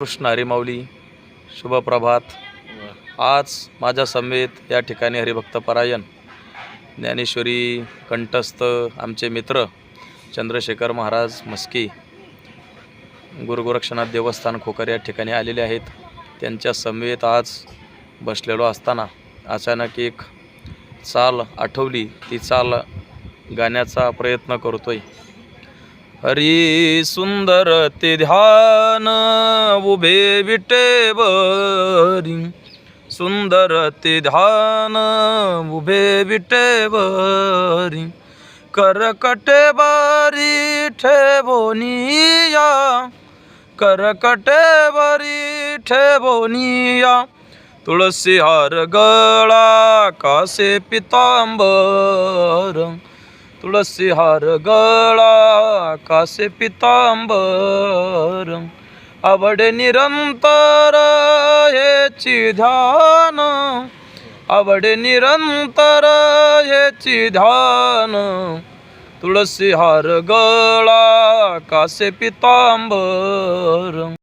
कृष्ण हरिमाऊली शुभप्रभात. आज माझ्या समेत या ठिकाणी हरिभक्तपरायण ज्ञानेश्वरी कंठस्थ आमचे मित्र चंद्रशेखर महाराज मस्की गुरुगोरक्षनाथ देवस्थान खोकर या ठिकाणी आलेले आहेत. त्यांच्या समवेत आज बसलेलो असताना अचानक एक चाल आठवली. ती चाल गाण्याचा प्रयत्न करतोय. हरी सुंदर ते ध्यान उभे विटेवरी. सुंदर ते ध्यान उभे विटेवरी. करकटे बारी ठेवोनिया. करकटे बारी ठेवोनिया. तुळसी हार गळा कासे पितांबर. तुळसी हार गळा कासे पितांबर. आवडे निरंतर हेची ध्यान. आवडे निरंतर हेची ध्यान. तुळसी हार गळा कासे पितांबर.